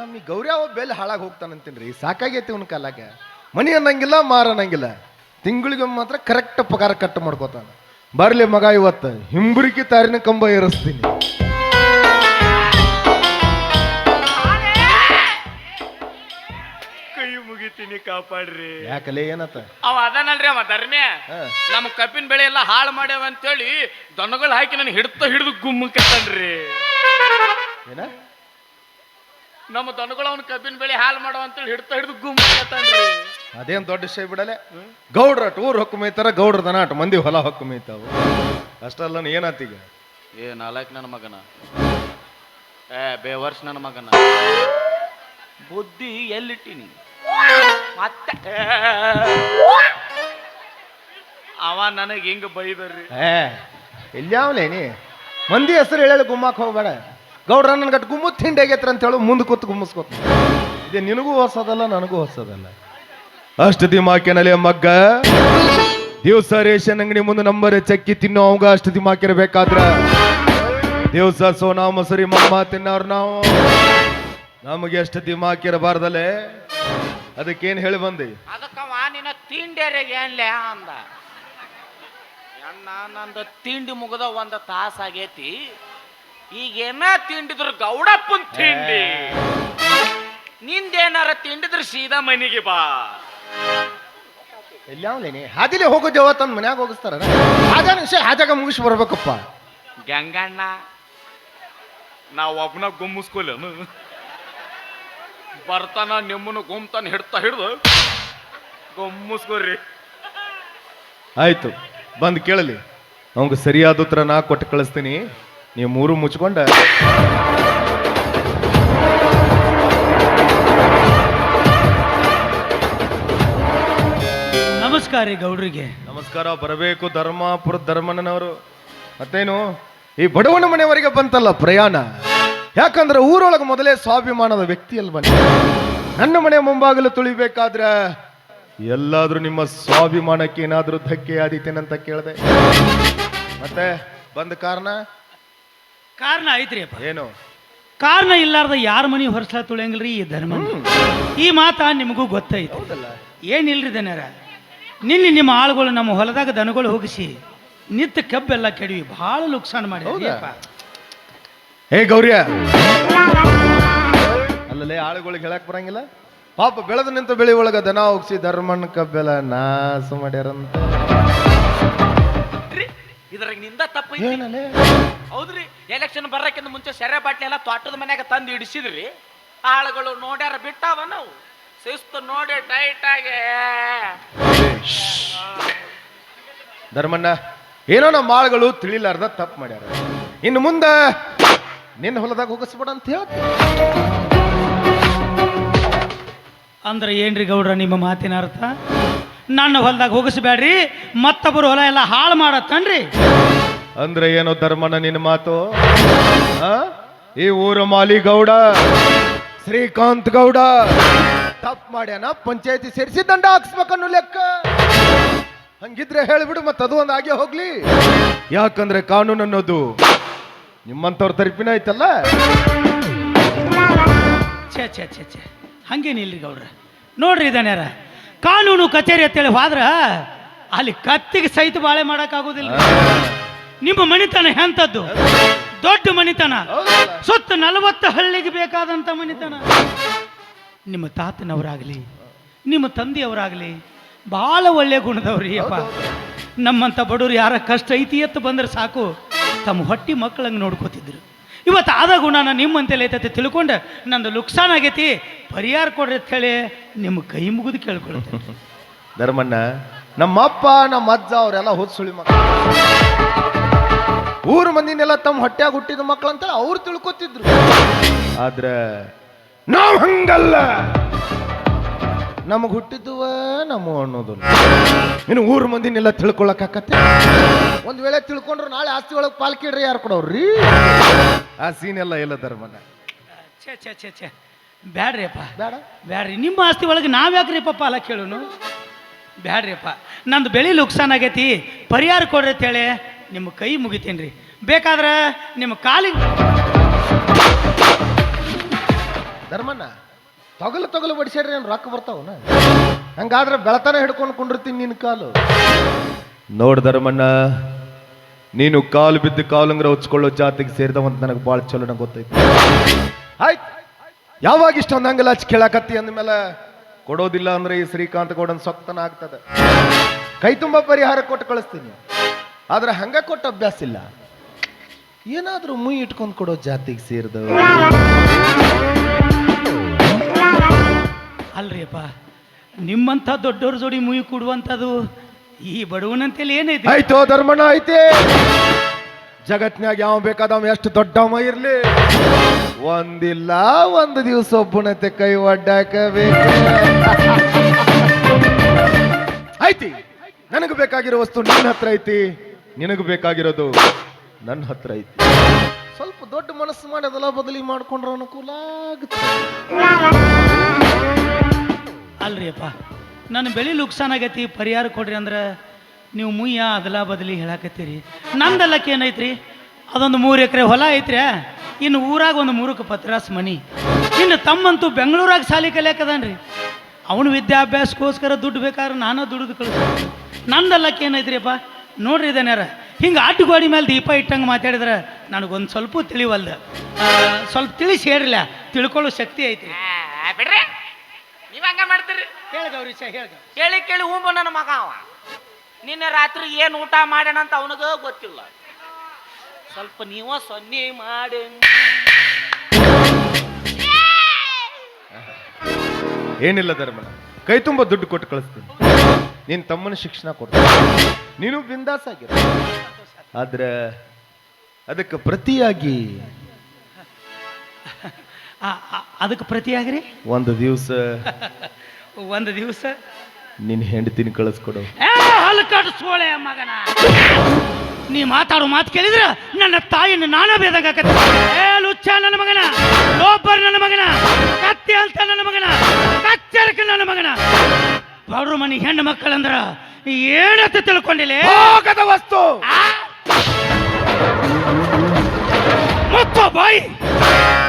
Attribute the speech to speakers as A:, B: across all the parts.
A: ನಮ್ಮ ಈ ಗೌರ್ಯಾವ ಬೆಲ್ ಹಾಳಾಗಿ ಹೋಗ್ತಾನಂತೀನ್ರಿ ಸಾಕಾಗೈತಿ ಅವ್ನ ಕಾಲಾಗ ಮನಿ ಅನ್ನಂಗಿಲ್ಲ ಮಾರ ಅನ್ನಂಗಿಲ್ಲ. ತಿಂಗಳಿಗೆ ಮಾತ್ರ ಕರೆಕ್ಟ್ ಪಗಾರ ಕಟ್ ಮಾಡ್ಕೋತಾನ. ಬರಲಿ ಮಗ ಇವತ್ತು ಹಿಂಬರಿಕೆ ತಾರಿನ ಕಂಬ ಏರಿಸ್ತೀನಿ.
B: ಕೈ ಮುಗಿತೀನಿ ಕಾಪಾಡ್ರಿ.
A: ಯಾಕಲೆ ಏನತ್ತ?
B: ಅವ ಅದನಲ್ರಿ ಅವ
A: ಧರ್ಮೆ.
B: ನಮ್ಮ ಕಬ್ಬಿನ ಬೆಳೆ ಎಲ್ಲ ಹಾಳು ಮಾಡ್ಯಾವ ಅಂತೇಳಿ ದನಗಳು ಹಾಕಿ ನಾನು ಹಿಡ್ತ ಹಿಡಿದು ಗುಮ್ಮಕ್ಕತ್ತನ್ರಿ
A: ಏನ?
B: ನಮ್ಮ ದನಗಳು ಅವ್ನ ಕಬ್ಬಿನ ಬೆಳೆ ಹಾಳು ಮಾಡೋ ಅಂತೇಳಿ ಹಿಡ್ತಾ ಹಿಡಿದು ಗುಮ್
A: ಅದೇನ್ ದೊಡ್ಡ ವಿಷಯ ಬಿಡಲೆ? ಗೌಡ್ರ ಟೂರ್ ಹೊಕ್ಕು ಮೇಯ್ತಾರ ಗೌಡ್ರ ದನ ಅಟ್ ಮಂದಿ ಹೊಲ ಹೊಕ್ಕು ಮೇಯ್ತಾವ. ಅಷ್ಟಲ್ಲ ಏನಾತೀಗ
B: ಏ ನಾಲ್ಕು ನನ್ನ ಮಗನ. ಏ ಬೇವರ್ಸ್ ನನ್ನ ಮಗನ. ಬುದ್ಧಿ ಎಲ್ಲಿಟ್ಟಿನಿ? ಮತ್ತೆ. ಅವ ನನಗೆ ಹಿಂಗ ಬೈದರ್ರಿ.
A: ಏ ಇಲ್ಯಾವ್ಲೇನಿ ಮಂದಿ ಹೆಸರು ಹೇಳಲು ಗುಮ್ಮಕ್ ಹೋಗ್ಬೇಡ. ಗೌಡ್ರ ನನ್ ಗಟ್ ಗುಮ್ಮತ್ ತಿಂಡಿ ಆಗೈತ್ರ ಅಂತ ಹೇಳು, ಮುಂದೆ ಕೂತ್ ಗುಮ್ಮಿಸ್ಕೊತ. ಇದೇ ನಿನಗೂ ಹೊಸದಲ್ಲ, ನನಗೂ ಹೊಸದಲ್ಲ. ಅಷ್ಟು ದಿಮಾಕಿನಲ್ಲಿ ಮಗ್ಗ. ದಿವಸ ರೇಷನ್ ಅಂಗಡಿ ಮುಂದೆ ನಂಬರ್ ಚಕ್ಕಿ ತಿನ್ನೋ ಅವಂಗ ಅಷ್ಟು ದಿಮಾಕಿರ್ಬೇಕಾದ್ರೆ ದಿವಸ ಸೋನಾ ಮೊಸರಿ ಮಮ್ಮ ತಿನ್ನೋರು ನಾವು. ನಮಗೆ ಎಷ್ಟು ದಿಮಾಕಿರಬಾರ್ದಲ್ಲೇ ಅದಕ್ಕೇನ್ ಹೇಳಿ ಬಂದಿ?
B: ಅದಕ್ಕವ, ನಿನ್ನ ತಿಂಡಿಯರಿಗೆ ಏನ್ಲೆ ಅಂದ? ಅಣ್ಣ, ನಂದು ತಿಂಡಿ ಮುಗದ ಒಂದ ತಾಸ ಆಗೈತಿ ಈಗ ಏನ ತಿಂಡಿದ್ರು ಗೌಡಪ್ಪನ್ ತಿಂಡಿ? ನಿಂದೇನಾರ ತಿಂಡಿದ್ರು ಸೀದಾ ಮನೆಗೆ ಬಾ.
A: ಎಲ್ಯಾವ್ಲೇನಿ ಹಾದಿಲೆ ಹೋಗೋ ದೇವ ತನ್ನ ಮನ್ಯಾಗ ಹೋಗಿಸ್ತಾರ. ಹಾಜಾನ ವಿಷಯ ಹಾಜಾಗ ಮುಗಿಸಿ ಬರ್ಬೇಕಪ್ಪ.
B: ಗಂಗಣ್ಣ ನಾವು ಒಬ್ನ ಗುಮ್ಮಿಸ್ಕೊಲೇನು ಬರ್ತಾನ ನಿಮ್ಮನ್ನು ಗುಮ್ತಾನ ಹಿಡ್ತಾ ಹಿಡ್ದು ಗುಮ್ಮಿಸ್ಕೊರಿ.
A: ಆಯ್ತು ಬಂದು ಕೇಳಲಿ. ಅವಂಗ ಸರಿಯಾದ ಉತ್ತರ ನಾ ಕೊಟ್ಟು ಕಳಿಸ್ತೀನಿ. ನೀವು ಮೂರು ಮುಚ್ಕೊಂಡ.
C: ನಮಸ್ಕಾರ ರೀ ಗೌಡ್ರಿಗೆ.
A: ನಮಸ್ಕಾರ ಬರಬೇಕು. ಧರ್ಮಾಪುರ ಧರ್ಮಣ್ಣನವರು. ಮತ್ತೇನು? ಈ ಬಡವನ ಮನೆಯವರಿಗೆ ಬಂತಲ್ಲ ಪ್ರಯಾಣ. ಯಾಕಂದ್ರೆ ಊರೊಳಗೆ ಮೊದಲೇ ಸ್ವಾಭಿಮಾನದ ವ್ಯಕ್ತಿಯಲ್ಲಿ ಬಂದ ನನ್ನ ಮನೆ ಮುಂಭಾಗಲು ತುಳಿಬೇಕಾದ್ರೆ ಎಲ್ಲಾದ್ರೂ ನಿಮ್ಮ ಸ್ವಾಭಿಮಾನಕ್ಕೆ ಏನಾದರೂ ಧಕ್ಕೆ ಆದೀತೇನಂತ ಕೇಳಿದೆ. ಮತ್ತೆ ಬಂದ ಕಾರಣ?
C: ಕಾರಣ ಐತ್ರಿ ಅಪ್ಪ
A: ಏನು?
C: ಕಾರಣ ಇಲ್ಲಾರ್ದ ಯಾರ ಮನಿ ಹೊರಸ ತುಳಿಯಂಗಿಲ್ರಿ ಈ ಧರ್ಮ ಈ ಮಾತ ನಿಮಗೂ ಗೊತ್ತೈತಿ. ಏನಿಲ್ರಿ ದನರ? ನಿನ್ನೆ ನಿಮ್ಮ ಆಳುಗಳು ನಮ್ಮ ಹೊಲದಾಗ ದನಗಳು ಹೋಗಿಸಿ ನಿತ್ಯ ಕಬ್ಬೆಲ್ಲ ಕೆಡವಿ ಭಾಳ ನುಕ್ಸಾನ್ ಮಾಡಿ?
A: ಹೇ ಗೌರಿಯ! ಅಲ್ಲಲ್ಲೇ ಆಳುಗಳಿಗೆ ಹೇಳಕ್ ಬರಂಗಿಲ್ಲ. ಪಾಪ ಬೆಳೆದ ನಿಂತ ಬೆಳಿ ಒಳಗ ದನ ಹೋಗಿಸಿ ಧರ್ಮಣ್ಣ ಕಬ್ಬೆಲ್ಲ ನಾಸು ಮಾಡ್ಯಾರಂತ.
B: ನಿಂದ ತಪ್ಪು ಹೌದ್ರಿ ಎಲೆಕ್ಷನ್ ಬರಕ್ಕಿಂತ ಮುಂಚೆ ಸೆರೆ ಬಾಟ್ಲಿ ಎಲ್ಲ ತೋಟದ ಮನ್ಯಾಗ ತಂದು ಇಡಿಸಿದ್ರಿ. ಆಳುಗಳು ನೋಡ್ಯಾರ ಬಿಟ್ಟಾವ ನಾವು. ಶಿಸ್ತು ನೋಡಿ ಟೈಟ್ ಆಗಿ.
A: ಧರ್ಮಣ್ಣ ಏನೋ ನಮ್ಮ ಆಳುಗಳು ತಿಳಿಲಾರ್ದ ತಪ್ಪು ಮಾಡ್ಯಾರ. ಇನ್ನು ಮುಂದೆ ನಿನ್ನ ಹೊಲದಾಗ ಹೋಗಿಸ್ಬೇಡ ಅಂತ ಹೇಳ್ತೀನಿ
C: ಅಂದ್ರೆ ಏನ್ರಿ ಗೌಡ್ರ ನಿಮ್ಮ ಮಾತಿನ ಅರ್ಥ? ನನ್ನ ಹೊಲದಾಗ ಹೋಗಿಸ್ಬೇಡ್ರಿ ಮತ್ತೊಬ್ಬರು ಹೊಲ ಎಲ್ಲ ಹಾಳು ಮಾಡತ್ತನ್ರಿ.
A: ಅಂದ್ರೆ ಏನು ಧರ್ಮನ ನಿನ್ನ ಮಾತು? ಆ? ಈ ಊರ ಮಾಲಿ ಗೌಡ ಶ್ರೀಕಾಂತ್ ಗೌಡ ತಪ್ಪು ಮಾಡ್ಯಾನ ಪಂಚಾಯತಿ ಸೇರಿಸಿ ದಂಡ ಹಾಕ್ಸ್ಬೇಕನ್ನೋ ಲೆಕ್ಕ. ಹಂಗಿದ್ರೆ ಹೇಳ್ಬಿಡು ಮತ್ತೆ ಅದು ಒಂದು ಆಗೇ ಹೋಗ್ಲಿ. ಯಾಕಂದ್ರೆ ಕಾನೂನು ಅನ್ನೋದು ನಿಮ್ಮಂಥವ್ರ ತರಪಿನ ಐತಲ್ಲ?
C: ಛೇ ಛೇ ಛೇ ಛೇ. ಹಂಗೇನಿಲ್ರಿ ಗೌಡ್ರ? ನೋಡ್ರಿ ದಣ್ಯಾರ ಕಾನೂನು ಕಚೇರಿ ಅಂತೇಳಿ ಹೋದ್ರ, ಅಲ್ಲಿ ಕತ್ತಿಗೆ ಸಹಿತ ಬಾಳೆ ಮಾಡೋಕ್ಕಾಗೋದಿಲ್ಲ ನಿಮ್ಮ ಮನಿತನ ಎಂಥದ್ದು ದೊಡ್ಡ ಮನಿತನ. ಸುತ್ತ ನಲವತ್ತು ಹಳ್ಳಿಗೆ ಬೇಕಾದಂಥ ಮನಿತನ. ನಿಮ್ಮ ತಾತನವರಾಗಲಿ, ನಿಮ್ಮ ತಂದೆಯವರಾಗಲಿ ಭಾಳ ಒಳ್ಳೆ ಗುಣದವ್ರಿ ಅಪ್ಪ. ನಮ್ಮಂಥ ಬಡವರು ಯಾರ ಕಷ್ಟ ಐತಿ ಎತ್ತು ಬಂದ್ರೆ ಸಾಕು. ತಮ್ಮ ಹೊಟ್ಟಿ ಮಕ್ಕಳಂಗೆ ನೋಡ್ಕೋತಿದ್ರು. ಇವತ್ತು ಆದ ಗುಣನ ನಿಮ್ಮಂತೆಲ್ಲ ಐತೈತೆ ತಿಳ್ಕೊಂಡು ನಂದು ಲುಕ್ಸಾನ್ ಆಗೈತಿ. ಪರಿಹಾರ ಕೊಡ್ರಿ ಅಂತ ಹೇಳಿ ನಿಮ್ಮ ಕೈ ಮುಗಿದು ಕೇಳ್ಕೊಳ್ತೇನೆ.
A: ಧರ್ಮಣ್ಣ, ನಮ್ಮಪ್ಪ ನಮ್ಮ ಅಜ್ಜ ಅವರೆಲ್ಲ ಹೋದ್ ಸುಳಿ ಮಕ್ಕಳು ಊರ ಮಂದಿನೆಲ್ಲ ತಮ್ಮ ಹೊಟ್ಯಾಗ ಹುಟ್ಟಿದ ಮಕ್ಕಳು ಅಂತ ಅವ್ರು ತಿಳ್ಕೊತಿದ್ರು. ಆದ್ರೆ ನಾವು ಹಂಗಲ್ಲ. ನಮಗ್ ಹುಟ್ಟಿದ್ದುವ ನಮ್ಮ ಅನ್ನೋದಿಲ್ಲ ಇನ್ನು ಊರ್ ಮಂದಿನೆಲ್ಲ ತಿಳ್ಕೊಳಕಾಕತ್ತೆ ಒಂದ್ ವೇಳೆ ತಿಳ್ಕೊಂಡ್ರು ನಾಳೆ ಆಸ್ತಿ ಒಳಗೆ ಪಾಲ್ಕಿಡ್ರಿ ಯಾರು ಕೊಡೋರಿ ಆ ಸೀನ್ ಎಲ್ಲ ಇಲ್ಲ ಧರ್ಮನ
C: ಛೇ ಛೇ ಛೇ ಛೇ. ಬ್ಯಾಡ್ರಿ ಅಪ್ಪ
A: ಬೇಡ
C: ಬ್ಯಾಡ್ರಿ. ನಿಮ್ಮ ಆಸ್ತಿ ಒಳಗೆ ನಾವು ಯಾಕ್ರಿಪ್ಪ ಪಾಲ ಕೇಳುನು? ಬ್ಯಾಡ್ರಿ ಅಪ್ಪ ನಂದು ಬೆಳಿ ಲುಕ್ಸಾನ್ ಆಗೈತಿ. ಪರಿಹಾರ ಕೊಡ್ರಿ ಅಂತೇಳಿ ನಿಮ್ಮ ಕೈ ಮುಗಿತೀನಿ ರೀ. ಬೇಕಾದ್ರೆ ನಿಮ್ಮ ಕಾಲಿಗೆ
A: ಧರ್ಮಣ್ಣ ತೊಗಲು ತೊಗಲು ಬಡಿಸ್ಯಾಡ್ರಿ ಏನು ರೊಕ್ಕ ಬರ್ತಾವನ ಹಂಗಾದ್ರೆ ಬೆಳತನ ಹಿಡ್ಕೊಂಡು ಕುಂಡಿರ್ತೀನಿ ನಿನ್ನ ಕಾಲು. ನೋಡ್ ಧರ್ಮಣ್ಣ ನೀನು ಕಾಲು ಬಿದ್ದು ಕಾಲುಂಗ್ರ ಉಚ್ಕೊಳ್ಳೋ ಜಾತಿಗೆ ಸೇರಿದವಂತ ನನಗೆ ಭಾಳ ಚಲೋ ನಂಗೆ ಗೊತ್ತೈತಿ. ಆಯ್ತು. ಯಾವಾಗ ಇಷ್ಟೊಂದು ಹಂಗಲ್ಲ ಹಚ್ಚಿ ಕೇಳಾಕತ್ತಿ ಅಂದಮೇಲೆ ಕೊಡೋದಿಲ್ಲ ಅಂದ್ರೆ ಈ ಶ್ರೀಕಾಂತ್ ಗೌಡನ್ ಸೊಕ್ತನ ಆಗ್ತದೆ. ಕೈ ತುಂಬ ಪರಿಹಾರ ಕೊಟ್ಟು ಕಳಿಸ್ತೀನಿ. ಆದ್ರೆ ಹಂಗ ಕೊಟ್ಟು ಅಭ್ಯಾಸ ಇಲ್ಲ. ಏನಾದರೂ ಮುಯಿ ಇಟ್ಕೊಂಡು ಕೊಡೋ ಜಾತಿಗೆ ಸೇರಿದವ.
C: ಅಲ್ರಿ ನಿಮ್ಮಂತ ದೊಡ್ಡವ್ರ ಜೋಡಿ ಮುಯಿ ಕೊಡುವಂಥದ್ದು ಈ ಬಡವನಂತೇಳಿ ಏನೈತಿ
A: ಆಯ್ತು ಧರ್ಮಣ್ಣ ಐತೆ. ಜಗತ್ನಾಗ ಯಾವ ಬೇಕಾದವ ಎಷ್ಟು ದೊಡ್ಡವ ಇರ್ಲಿ. ಒಂದಿಲ್ಲ, ಒಂದು ದಿವಸ ಒಬ್ಬನತೆ ಕೈ ಒಡ್ಡಾಕಬೇಕು. ಐತಿ, ನನಗೆ ಬೇಕಾಗಿರೋ ವಸ್ತು ನಿನ್ನ ಹತ್ರ ಐತಿ, ನಿನಗೆ ಬೇಕಾಗಿರೋದು ನನ್ನ ಹತ್ರ ಐತಿ. ಸ್ವಲ್ಪ ದೊಡ್ಡ ಮನಸ್ಸು ಮಾಡಿ ಅದೆಲ್ಲ ಬದಲಿ ಮಾಡ್ಕೊಂಡ್ರೆ ಅನುಕೂಲ ಆಗುತ್ತೆ.
C: ಅಲ್ರಿ ಅಪ್ಪ ನನ್ನ ಬೆಳಿ ಆಗೈತಿ ಪರಿಹಾರ ಕೊಡ್ರಿ ಅಂದ್ರೆ ನೀವು ಮುಯ್ಯ ಅದಲ ಬದಲಿ ಹೇಳಾಕತ್ತೀರಿ. ನಂದಲ್ಲಕ್ಕೆ ಏನೈತ್ರಿ? ಅದೊಂದು ಮೂರು ಎಕರೆ ಹೊಲ ಐತ್ರಿ. ಇನ್ನು ಊರಾಗ ಒಂದು ಮೂರಕ್ಕೆ ಪತ್ರಾಸ್ ಮನಿ. ಇನ್ನು ತಮ್ಮಂತೂ ಬೆಂಗಳೂರಾಗ ಸಾಲಿ ಕಲಿಯಾಕದಾನ್ರಿ. ಅವನ ವಿದ್ಯಾಭ್ಯಾಸಕ್ಕೋಸ್ಕರ ದುಡ್ಡು ಬೇಕಾದ್ರೆ ನಾನು ದುಡಿದು ಕಳಿಸ್ತೀನಿ. ನಂದಲ್ಲಕ್ಕೆ ಏನೈತ್ರಿ ಅಪ್ಪ ನೋಡ್ರಿ ಇದನ್ಯಾರ ಹಿಂಗೆ ಆಟುಗೋಡಿ ಮೇಲೆ ದೀಪ ಇಟ್ಟಂಗೆ ಮಾತಾಡಿದ್ರೆ ನನಗೊಂದು ಸ್ವಲ್ಪ ತಿಳಿವಲ್ದು. ಸ್ವಲ್ಪ ತಿಳಿಸಿ ಹೇಳ್ರಲ್ಲ ತಿಳ್ಕೊಳ್ಳೋ ಶಕ್ತಿ ಐತ್ರಿ.
B: ಆ, ಬಿಡ್ರಿ. ನೀವ್ ಹಂಗ ಮಾಡ್ತೀರಿ?
C: ಹೇಳ ಗೌರೀಶ ಹೇಳ
B: ಕೇಳಿ ಕೇಳಿ ಹೂಂಬ ನನ್ನ ಮಗ ಅವ. ನಿನ್ನೆ ರಾತ್ರಿ ಏನು ಊಟ ಮಾಡ್ಯಾನ ಅಂತ ಅವನಿಗ ಗೊತ್ತಿಲ್ಲ. ಸ್ವಲ್ಪ ನೀವ ಸೊನ್ನೆ ಮಾಡಿ.
A: ಏನಿಲ್ಲ ಧರ್ಮನ ಕೈ ತುಂಬ ದುಡ್ಡು ಕೊಟ್ಟು ಕಳಿಸ್ತೀನಿ. ನಿನ್ನ ತಮ್ಮನ ಶಿಕ್ಷಣ ಕೊಡ್ತೀನಿ. ನೀನು ಬಿಂದಾಸ್ ಆಗಿರ. ಆದ್ರೆ ಅದಕ್ಕೆ ಪ್ರತಿಯಾಗಿ
C: ಅದಕ್ಕೆ ರೀ
A: ಒಂದು ದಿವಸ
C: ಒಂದು ದಿವಸ?
A: ನಿನ್ನ ಹೆಂಡತಿನ ಕಳಿಸ್ಕೊಡು.
C: ಏ ಹಲ್ಕಟ್ಟು ಸೋಳೆ ಮಗನ. ನೀ ಮಾತಾಡೋ ಮಾತು ಕೇಳಿದ್ರ ನನ್ನ ತಾಯಿನ ನಾನೇ ಬೇದಂಗಾಕತ್ತೆ ಏ ಲುಚ್ಚ ನನ್ನ ಮಗನ. ಲೋಪರ್ ನನ್ನ ಮಗನ. ಕತ್ತಿ ಅಂತ ನನ್ನ ಮಗನ. ಕಚ್ಚರಕ ನನ್ನ ಮಗನ. ಬಡ್ರು ಮನಿ ಹೆಣ್ಣು ಮಕ್ಕಳಂದ್ರ ಏನತ್ತ ತಿಳ್ಕೊಂಡಿಲ್ಲ
A: ಹೋಗದ ವಸ್ತು.
C: ಮುಚ್ಚೋ ಬಾಯಿ.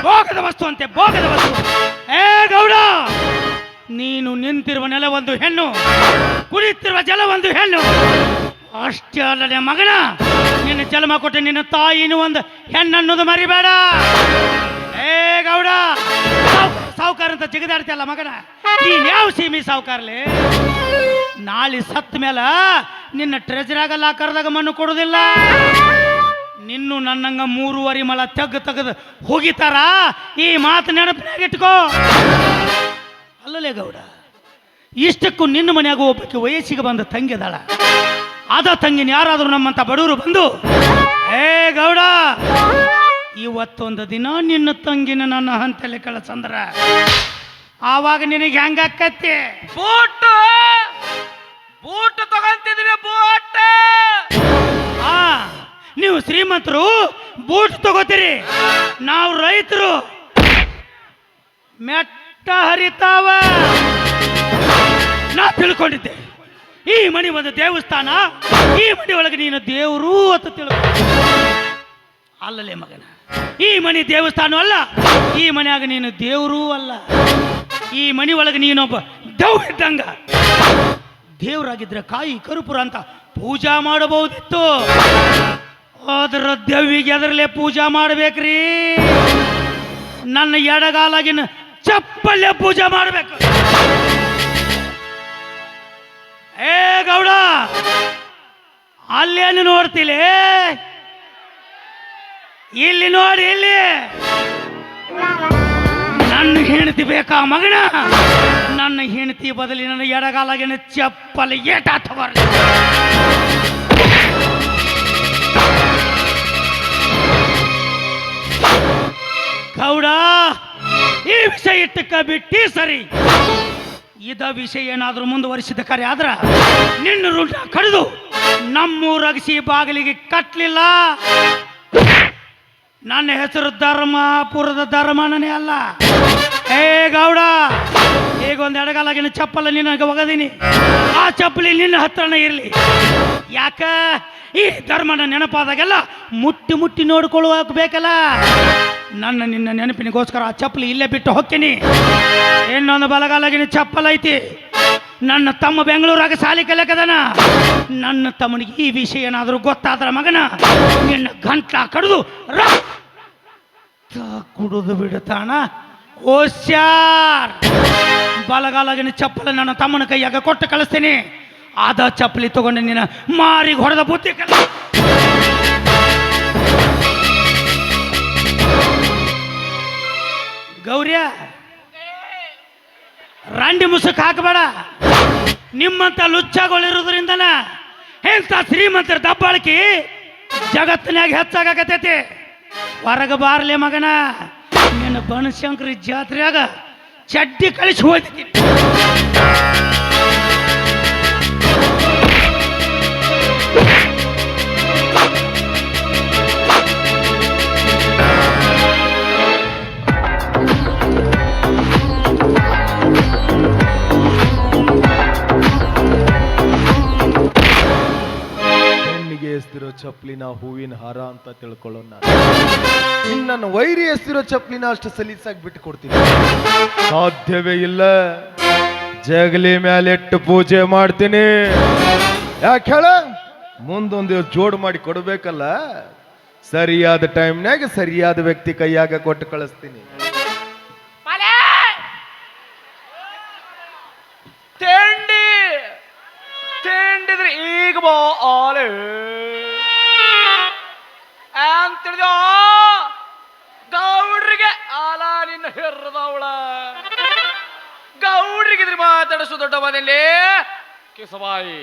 C: ಭೋಗದ ವಸ್ತು ಅಂತೆ, ಭೋಗದ ವಸ್ತು. ಏ ಗೌಡ, ನೀನು ನಿಂತಿರುವ ನೆಲ ಒಂದು ಹೆಣ್ಣು ಕುಡಿಯುತ್ತಿರುವ ಜಲ ಒಂದು ಹೆಣ್ಣು. ಅಷ್ಟೇ ಅಲ್ಲದೆ ಮಗನ, ನಿನ್ನ ಜನ್ಮ ಕೊಟ್ಟು ನಿನ್ನ ತಾಯಿನೂ ಒಂದು ಹೆಣ್ಣನ್ನೋದು ಮರಿಬೇಡ. ಏ ಗೌಡ ಸಾಹುಕಾರ ಅಂತ ಅಂತ ಜಿಗದಾಡ್ತಿಯಲ್ಲ ಮಗನ? ನೀನ್ ಯಾವ ಸೀಮಿ ಸಾವುಕಾರಲಿ? ನಾಳೆ ಸತ್ತ ಮೇಲೆ ನಿನ್ನ ಟ್ರೆಜರಾಗಲ್ಲ ಕರೆದಾಗ ಮಣ್ಣು ಕೊಡುದಿಲ್ಲ. ನಿನ್ನು ನನ್ನಂಗ ಮೂರುವರಿ ಮಳ ತೆಗ್ ತೆಗೆದು ಹೋಗಿತಾರ? ಈ ಮಾತು ನೆನಪಿನಾಗ ಇಟ್ಕೋ. ಅಲ್ಲಲೇ ಗೌಡ ಇಷ್ಟಕ್ಕೂ ನಿನ್ನ ಮನೆಯಾಗ ಒಬ್ಬಕ್ಕೆ ವಯಸ್ಸಿಗೆ ಬಂದ ತಂಗಿ ಅದಾಳ. ಅದ ತಂಗಿನ ಯಾರಾದರೂ ನಮ್ಮಂತ ಬಡವರು ಬಂದು ಏ ಗೌಡ ಇವತ್ತೊಂದು ದಿನ ನಿನ್ನ ತಂಗಿನ ನನ್ನ ಹಂತಲ್ಲಿ ಕಳಸಂದ್ರ. ಆವಾಗ ನಿನಗೆ ಹೆಂಗಾಕತ್ತೆ
B: ಬೂಟ್ ಬೂಟ್ ತಗೊಂತಿದ್ವಿ ಬೂಟ್.
C: ಆ ನೀವು ಶ್ರೀಮಂತರು, ಬೂಟ್ ತಗೋತೀರಿ. ನಾವು ರೈತರು. ಮೆಟ್ಟ ಹರಿತಾವ. ನಾ ತಿಳ್ಕೊಂಡಿದ್ದೆ. ಈ ಮನೆ ಒಂದು ದೇವಸ್ಥಾನ, ಈ ಮನೆ ಒಳಗೆ ನೀನು ದೇವರು ಅಂತ ತಿಳ್ಕೊ. ಅಲ್ಲಲೇ ಮಗನ. ಈ ಮನೆ ದೇವಸ್ಥಾನ ಅಲ್ಲ, ಈ ಮನೆಯಾಗ ನೀನು ದೇವರೂ ಅಲ್ಲ. ಈ ಮನೆ ಒಳಗೆ ನೀನೊಬ್ಬ ದವ್ ಇದ್ದಂಗ. ದೇವರಾಗಿದ್ರೆ ಕಾಯಿ ಕರುಪುರ ಅಂತ ಪೂಜಾ ಮಾಡಬಹುದಿತ್ತು. ಅದರ ದೆವ್ವಿಗೆ ಅದರಲ್ಲೇ ಪೂಜಾ ಮಾಡ್ಬೇಕ್ರಿ. ನನ್ನ ಎಡಗಾಲಾಗಿನ ಚಪ್ಪಲ್ಲೇ ಪೂಜೆ ಮಾಡ್ಬೇಕು. ಏ ಗೌಡ ಅಲ್ಲೇನು ನೋಡ್ತಿಲಿ? ಇಲ್ಲಿ ನೋಡಿ, ಇಲ್ಲಿ. ನನ್ನ ಹೆಂಡತಿ ಬೇಕಾ ಮಗನ? ನನ್ನ ಹೆಂಡತಿ ಬದಲಿ ನನ್ನ ಎಡಗಾಲಾಗಿನ ಚಪ್ಪಲ್ಲಿ ಏಟ ತಗೋರಿ. ಗೌಡ, ಈ ವಿಷಯ ಇಟ್ಟಕ್ಕ ಬಿಟ್ಟಿ ಸರಿ. ಇದ ವಿಷಯ ಏನಾದರೂ ಮುಂದುವರಿಸಿದ ಕರೆ ಆದ್ರ ನಿನ್ನ ರುಂಡ ಕಡಿದು ನಮ್ಮೂರಗಸಿ ಬಾಗಿಲಿಗೆ ಕಟ್ಲಿಲ್ಲ. ನನ್ನ ಹೆಸರು ಧರ್ಮಪುರದ ಧರ್ಮನೇ ಅಲ್ಲ. ಏ ಗೌಡ ಈಗ ಒಂದು ಎಡಗಾಲಾಗಿನ ಚಪ್ಪಲ ನಿನ್ನ ಒಗದೀನಿ. ಆ ಚಪ್ಪಲಿ ನಿನ್ನ ಹತ್ರನೇ ಇರಲಿ. ಯಾಕ? ಈ ಧರ್ಮನ ನೆನಪಾದಾಗೆಲ್ಲ ಮುಟ್ಟಿ ಮುಟ್ಟಿ ನೋಡ್ಕೊಳ್ಳುವಾಗ ಬೇಕಲ್ಲ? ನನ್ನ ನಿನ್ನ ನೆನಪಿನಗೋಸ್ಕರ ಆ ಚಪ್ಪಲಿ ಇಲ್ಲೇ ಬಿಟ್ಟು ಹೋಗ್ತೀನಿ. ಇನ್ನೊಂದು ಬಲಗಾಲಾಗಿನ ಚಪ್ಪಲ್ ಐತಿ. ನನ್ನ ತಮ್ಮ ಬೆಂಗಳೂರಾಗ ಸಾಲಿ ಕಲಿಯಕದನ. ನನ್ನ ತಮ್ಮನಿಗೆ ಈ ವಿಷಯ ಏನಾದರೂ ಗೊತ್ತಾದ್ರ ಮಗನ, ನಿನ್ನ ಗಂಟ್ಲ ಕಡಿದು ರಕ್ತ ಕುಡಿದು ಬಿಡುತ್ತಾನ ಓಶ್ಯಾರ್ ಬಲಗಾಲಾಗಿನ ಚಪ್ಪಲ ನನ್ನ ತಮ್ಮನ ಕೈಯಾಗ ಕೊಟ್ಟು ಕಳಿಸ್ತೀನಿ. ಅದ ಚಪ್ಪಲಿ ತಗೊಂಡು ನೀನು ಮಾರಿಗೆ ಹೊಡೆದ ಬುದ್ಧಿ ಕಲ ಗೌರ್ಯ, ರಂಡಿ ಮುಸುಕ್ ಹಾಕಬೇಡ. ನಿಮ್ಮಂತ ಲುಚ್ಚಗಳಿರೋದ್ರಿಂದನ ಎಂತ ಶ್ರೀಮಂತರ ದಬ್ಬಾಳಕಿ ಜಗತ್ತಿನಾಗ ಹೆಚ್ಚಾಗತೈತಿ ಹೊರಗೆ ಬಾರ್ಲಿ ಮಗನ, ನಿನ್ನ ಬನಶಂಕರಿ ಜಾತ್ರೆಯಾಗ ಚಡ್ಡಿ ಕಳಿಸಿ ಹೋಗ್ತೀನಿ
A: ಎಸ್ತಿರೋ ಚಪ್ಪಲಿನ ಹೂವಿನ ಹಾರ ಅಂತ ತಿಳ್ಕೊಳ್ಳೋಣ ಇನ್ನು ನನ್ನ ವೈರಿ ಎಸ್ತಿರೋ ಚಪ್ಪಲಿನ ಅಷ್ಟು ಸಲೀಸಾಗಿ ಬಿಟ್ಟು ಕೊಡ್ತೀನಿ ಸಾಧ್ಯವೇ ಇಲ್ಲ. ಜಗಲಿ ಮ್ಯಾಲೆಟ್ಟು ಪೂಜೆ ಮಾಡ್ತೀನಿ. ಯಾಕೆ ಹೇಳ? ಮುಂದೊಂದು ಜೋಡ್ ಮಾಡಿ ಕೊಡಬೇಕಲ್ಲ? ಸರಿಯಾದ ಟೈಮ್ನಾಗ ಸರಿಯಾದ ವ್ಯಕ್ತಿ ಕೈಯಾಗ ಕೊಟ್ಟು ಕಳಿಸ್ತೀನಿ.
B: ಈಗ ಬಾ ಆಲೆ. ಅಂತಿಳ್ದೋ ಗೌಡ್ರಿಗೆ ಆಲ ನಿನ್ನ ಹೆರ್ರದವಳ ಗೌಡ್ರಿಗೆ ಇದ್ರೆ ಮಾತಾಡಿಸು ದೊಡ್ಡ ಮನೆಯಲ್ಲಿ ಕಿಸಬಾಯಿ.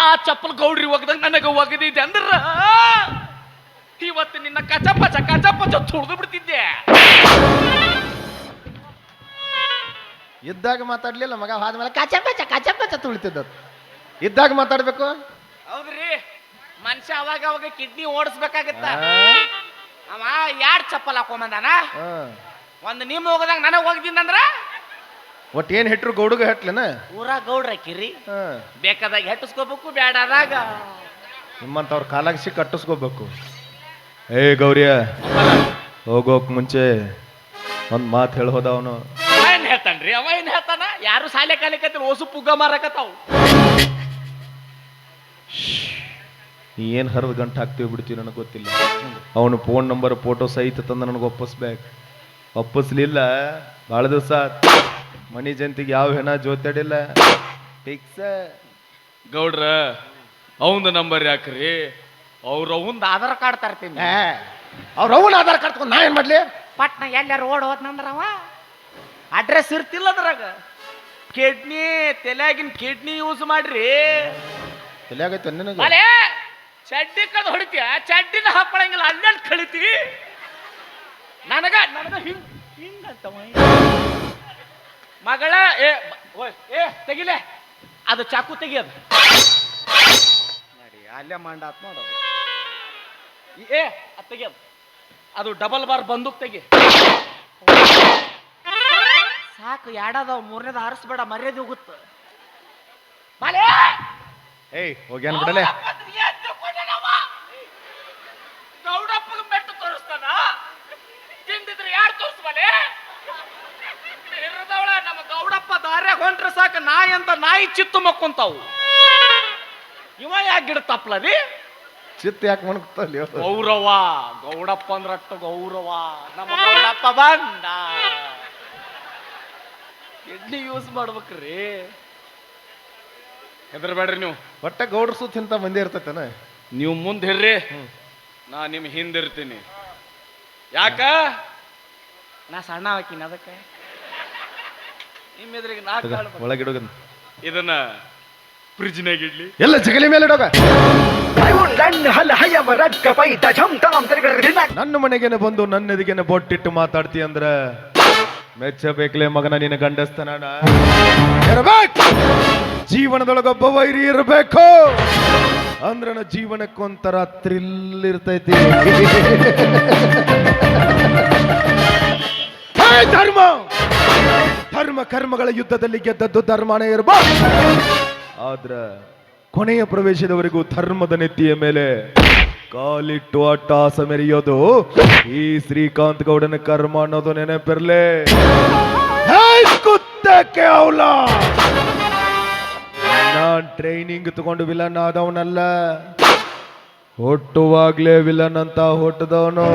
B: ಆ ಚಪ್ಪಲ್ ಗೌಡ್ರಿ ಒಗ್ದ ನನಗೆ ಒಗದಿದ್ದೆ ಅಂದ್ರ ಇವತ್ತು ನಿನ್ನ ಕಚಪಚ ಕಚಪಚ ತುಳಿದು ಬಿಡ್ತಿದ್ದೆ.
A: ಇದ್ದಾಗ ಮಾತಾಡ್ಲಿಲ್ಲ ಮಗ ಆದ್ಮೇಲೆ ಕಚಪ್ಪ ಚ ಕಚಪ್ಪ ಚ ತುಳಿತಿದ್ದ ಇದ್ದಾಗ ಮಾತಾಡ್ಬೇಕು?
B: ಹೌದ್ರಿ. ಮನುಷ್ಯ ಅವಾಗ ಅವಾಗ ಕಿಡ್ನಿ ಓಡಿಸ್ಬೇಕಾಗತ್ತ? ಅವ ಯಾರ್ ಚಪ್ಪಲ್ ಹಾಕೊಂಬಂದಾನ. ಒಂದ್ ನಿಮ್ ಹೋಗದಂಗ ನನಗ್ ಹೋಗ್ದಿಂದಂದ್ರ
A: ಒಟ್ಟು ಏನ್ ಹೆಟ್ರು ಗೌಡಗ ಹೆಟ್ಲನ?
B: ಊರ ಗೌಡ್ರ
A: ಹಾಕಿರಿ
B: ಬೇಕಾದಾಗ ಹೆಟ್ಟಿಸ್ಕೋಬೇಕು ಬೇಡಾದಾಗ
A: ನಿಮ್ಮಂತವ್ರ ಕಾಲಾಗಿಸಿ ಕಟ್ಟಿಸ್ಕೋಬೇಕು. ಏ ಗೌರಿಯ ಹೋಗೋಕ್ ಮುಂಚೆ ಒಂದ್ ಮಾತು ಹೇಳೋದ ಅವನು.
B: ಅವ ಏನ್ ಹೇಳ್ತಾನ್ರಿ? ಅವ ಏನ್ ಹೇಳ್ತಾನ? ಯಾರು ಸಾಲೆ ಕಾಲಿಕತ್ತಿಲ್ಲ ಓಸು ಪುಗ್ಗ ಮಾರಕತ್ತಾವ್.
A: ನೀ ಏನು ಹರಿದು ಗಂಟು ಹಾಕ್ತೀವಿ ಬಿಡ್ತೀವಿ ನನಗೆ ಗೊತ್ತಿಲ್ಲ. ಅವನು ಫೋನ್ ನಂಬರ್ ಫೋಟೋ ಸಹಿತ ತಂದ ನನಗೆ ಒಪ್ಪಿಸ್ಬೇಕು. ಒಪ್ಪಿಸ್ಲಿಲ್ಲ ಭಾಳ ದಿವಸ ಮಣಿ ಜಂತಿಗೆ ಯಾವ ಹೆಣ ಜೋತಾಡಿಲ್ಲ. ಫಿಕ್ಸ
B: ಗೌಡ್ರ ಅವಂದ ನಂಬರ್ ಯಾಕ್ರಿ? ಅವ್ರ ಅವಂದ ಆಧಾರ್ ಕಾರ್ಡ್ ತರ್ತೀನಿ.
A: ಅವ್ರ ಅವನ ಆಧಾರ್ ಕಾರ್ಡ್ ತಗೊಂಡು ನಾ ಏನು ಮಾಡ್ಲಿ?
B: ಪಟ್ನ ಎಲ್ಲಾರು ಓಡ್ ಹೋದ್ನಂದ್ರವ ಅಡ್ರೆಸ್ ಇರ್ತಿಲ್ಲ ಅದ್ರಾಗ. ಕಿಡ್ನಿ ತಲೆಯಾಗಿನ ಕಿಡ್ನಿ ಯೂಸ್ ಮಾಡ್ರಿ.
A: ತಲೆಯಾಗೈತೆ ನಿನಗೆ?
B: ಅಲೇ ಚಡ್ಡಿ ಕದ್ ಹೊಡಿತೀಯ? ಚಡ್ಡಿನ ಹಾಕೊಳಂಗಿಲ್ಲ ಅಲ್ಲೆಲ್ಲಿ ಕಳಿತಿ. ನನಗ ನನಗ ಹಿಂಗ್ ಹಿಂಗಂತವ ಮಗಳ ಏ ಓಯ್, ಏ ತೆಗಿಲೆ. ಅದು ಚಾಕು ತೆಗಿಯೋದು. ನೋಡಿ ಅಲ್ಲೇ ಮಂಡಾತ್ ನೋಡೋದು ಏ ಅದು ತೆಗಿಯೋದು. ಅದು ಡಬಲ್ ಬಾರ್ ಬಂದೂಕ್ ತೆಗಿ. ಸಾಕು ಎರಡದವ್ ಮೂರನೇದ ಆರಿಸ್ಬೇಡ ಮರ್ಯಾದೆ ಹೋಗುತ್ತೆ ಬಾಲೆ!
A: ಏಯ್ ಹೋಗ್ಯಾನ ಬಿಡಲೆ.
B: ತಿಂದಿದ್ರೆ ಯಾರು ತೋರಿಸ್ಬಲೆ ಇರದವಳ ನಮ್ಮ ಗೌಡಪ್ಪ ದಾರ್ಯಾಗ ಹೊಂಟ್ರ ಸಾಕ ನಾಯಿ ಅಂತ ನಾಯಿ ಚಿತ್ತು ಮಕ್ಕೊಂತಾವು. ಇವ ಯಾಕೆ ಗಿಡ ತಪ್ಪಲದಿ
A: ಚಿತ್ತ ಯಾಕೆ ಮಣಕ್ತಲ್ಲ
B: ಗೌರವ ಗೌಡಪ್ಪ ಅಂದ್ರಟ್ಟು ಗೌರವ. ನಮ್ಮ ಗೌಡಪ್ಪ ಬಂದ. ಎಣ್ಣೆ ಯೂಸ್ ಮಾಡ್ಬೇಕ್ರಿ. ಹೆದರ್ಬೇಡ್ರಿ ನೀವು.
A: ಒಟ್ಟ ಗೌಡ್ರ ಸುತ್ತ ಇಂತ ಮಂದಿ ಇರ್ತೈತನ?
B: ನೀವು ಮುಂದೆ ಇರ್ರಿ. ನಾ ನಿಮ್ ಹಿಂದಿರ್ತೀನಿ. ಯಾಕ? ನಾ ಸಣ್ಣ ಹಾಕಿನ ಅದಕ್ಕೆ. ನಿಮ್ಮ ಎದುರಿಗೆ ಕಾಳು.
A: ಒಳಗಿಡೋಗ
B: ಇದನ್ನ ಫ್ರಿಜ್ನಾಗ ಇಡ್ಲಿ.
A: ಎಲ್ಲ ಜಗಲಿ ಮೇಲೆ ಇಡೋಗ. ನನ್ನ ಮನೆಗೇನೆ ಬಂದು ನನ್ನ ಎದಿಗೆನೆ ಬೊಟ್ಟಿಟ್ಟು ಮಾತಾಡ್ತಿ ಅಂದ್ರ ಮೆಚ್ಚಬೇಕಲೇ ಮಗನ ನಿನ್ನ ಗಂಡಸ್ತನ ಇರಬೇಕು. ಜೀವನದೊಳಗೊಬ್ಬ ವೈರಿ ಇರಬೇಕು. ಅಂದ್ರ ನನ್ನ ಜೀವನಕ್ಕೊಂಥರ ಥ್ರಿಲ್ ಇರ್ತೈತಿ. ಧರ್ಮ! ಧರ್ಮ! ಕರ್ಮಗಳ ಯುದ್ಧದಲ್ಲಿ ಗೆದ್ದದ್ದು ಧರ್ಮನೇ ಇರಬಹುದು ಆದ್ರ ಕೊನೆಯ ಪ್ರವೇಶದವರೆಗೂ ಧರ್ಮದ ನೆತ್ತಿಯ ಮೇಲೆ ಕಾಲಿಟ್ಟು ಅಟ್ಟಾಸ ಮೆರೆಯೋದು ಈ ಶ್ರೀಕಾಂತ್ ಗೌಡನ ಕರ್ಮ ಅನ್ನೋದು ನೆನಪಿರ್ಲೆ. ಹೇ, ಕುತ್ತಕ್ಕೆ ಅವಲ! ನಾನ್ ಟ್ರೈನಿಂಗ್ ತಗೊಂಡು ವಿಲನ್ ಆದವನಲ್ಲ. ಹುಟ್ಟುವಾಗ್ಲೇ ವಿಲನ್ ಅಂತ ಹುಟ್ಟದವನು.